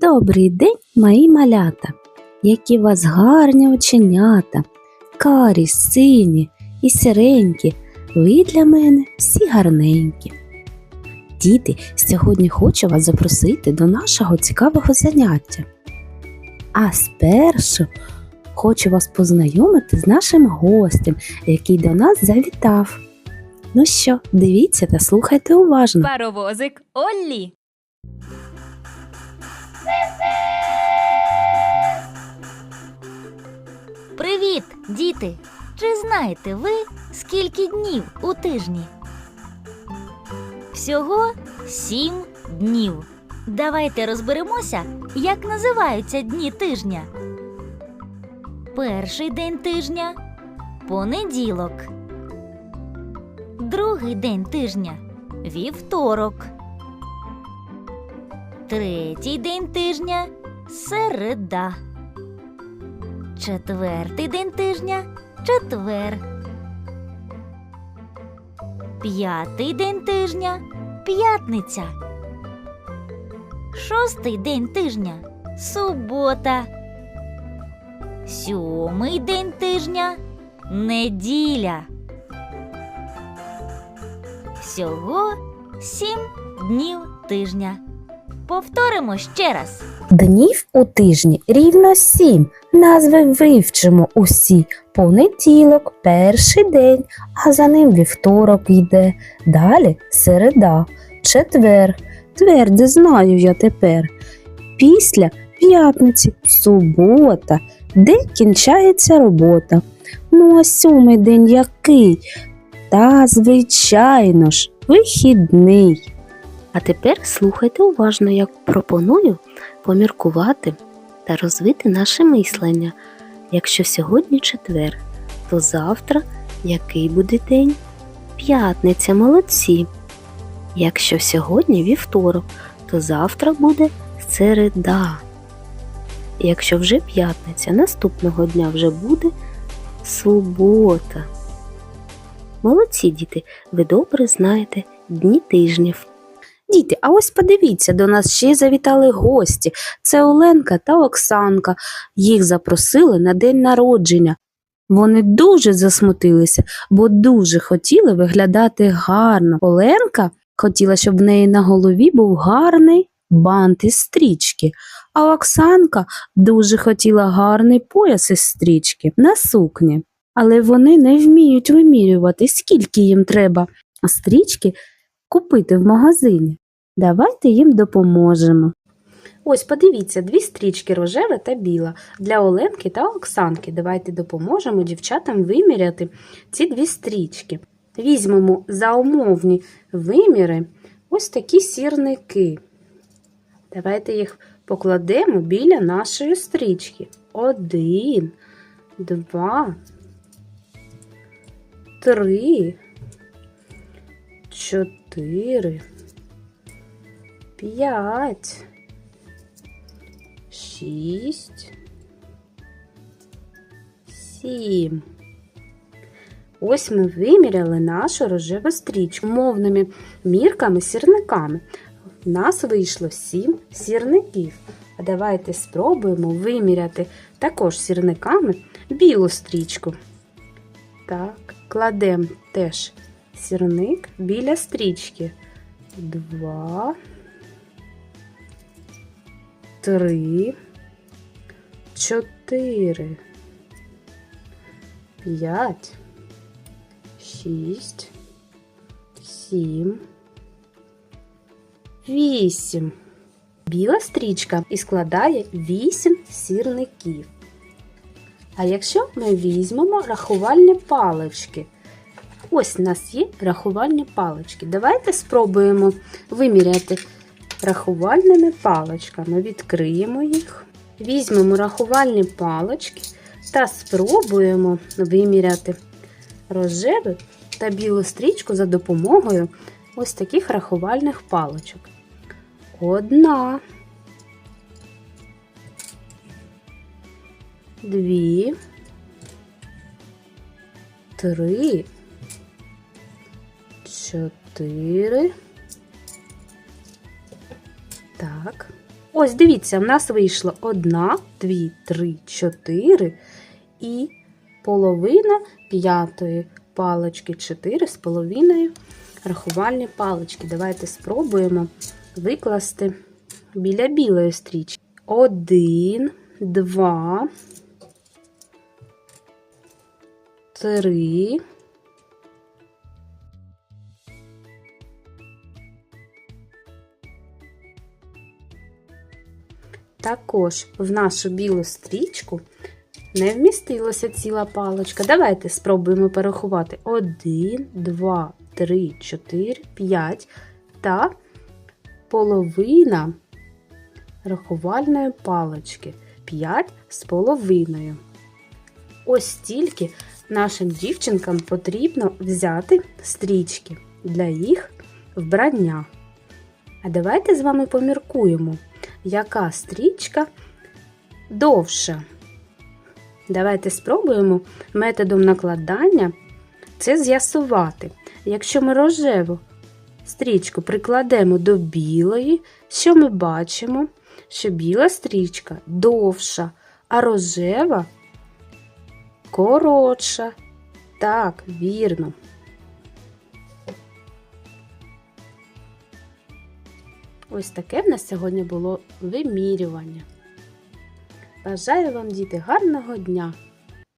Добрий день, мої малята, які вас гарні оченята, карі, сині і сіренькі, ви для мене всі гарненькі. Діти, сьогодні хочу вас запросити до нашого цікавого заняття. А спершу хочу вас познайомити з нашим гостем, який до нас завітав. Ну що, дивіться та слухайте уважно. Паровозик Оллі. Діти! Чи знаєте ви, скільки днів у тижні? Всього сім днів. Давайте розберемося, як називаються дні тижня. Перший день тижня понеділок. Другий день тижня вівторок. Третій день тижня середа. Четвертий день тижня четвер. П'ятий день тижня п'ятниця. Шостий день тижня субота. Сьомий день тижня неділя. Всього сім днів тижня. Повторимо ще раз. Днів у тижні рівно сім. Назви вивчимо усі. Понеділок, перший день, а за ним вівторок йде. Далі середа, четвер. Тверде знаю я тепер. Після п'ятниці, субота, де кінчається робота. Ну а сьомий день який? Та, звичайно ж, вихідний. А тепер слухайте уважно, як пропоную поміркувати та розвити наше мислення. Якщо сьогодні четвер, то завтра який буде день? П'ятниця молодці. Якщо сьогодні вівторок, то завтра буде середа. Якщо вже п'ятниця, наступного дня вже буде субота. Молодці діти, ви добре знаєте дні тижнів. Діти, а ось подивіться, до нас ще завітали гості. Це Оленка та Оксанка. Їх запросили на день народження. Вони дуже засмутилися, бо дуже хотіли виглядати гарно. Оленка хотіла, щоб в неї на голові був гарний бант із стрічки, а Оксанка дуже хотіла гарний пояс із стрічки на сукні. Але вони не вміють вимірювати, скільки їм треба стрічки купити в магазині. Давайте їм допоможемо. Ось подивіться, дві стрічки рожева та біла для Оленки та Оксанки. Давайте допоможемо дівчатам виміряти ці дві стрічки. Візьмемо за умовні виміри ось такі сірники. Давайте їх покладемо біля нашої стрічки. Один, два, три, чотири, п'ять, шість, сім. Ось ми виміряли нашу рожеву стрічку мовними мірками сірниками. У нас вийшло сім сірників. А давайте спробуємо виміряти також сірниками білу стрічку. Так, кладемо теж сірник біля стрічки. Два, три, чотири, п'ять, шість, сім, вісім. Біла стрічка і складає вісім сірників. А якщо ми візьмемо рахувальні палички, ось у нас є рахувальні палички. Давайте спробуємо виміряти рахувальними паличками. Відкриємо їх, візьмемо рахувальні палички та спробуємо виміряти рожеву та білу стрічку за допомогою ось таких рахувальних паличок. Одна. Дві. Три. Чотири. Так. Ось дивіться, в нас вийшло одна, дві, три, чотири і половина п'ятої палички, чотири з половиною рахувальні палички. Давайте спробуємо викласти біля білої стрічки. Один, два, три. Також в нашу білу стрічку не вмістилася ціла паличка. Давайте спробуємо порахувати. 1, 2, 3, 4, 5 та половина рахувальної палички. 5 з половиною. Ось стільки нашим дівчинкам потрібно взяти стрічки для їх вбрання. А давайте з вами поміркуємо, яка стрічка довша. Давайте спробуємо методом накладання це з'ясувати. Якщо ми рожеву стрічку прикладемо до білої, що ми бачимо? Що біла стрічка довша, а рожева коротша. Так, вірно. Ось таке в нас сьогодні було вимірювання. Бажаю вам, діти, гарного дня!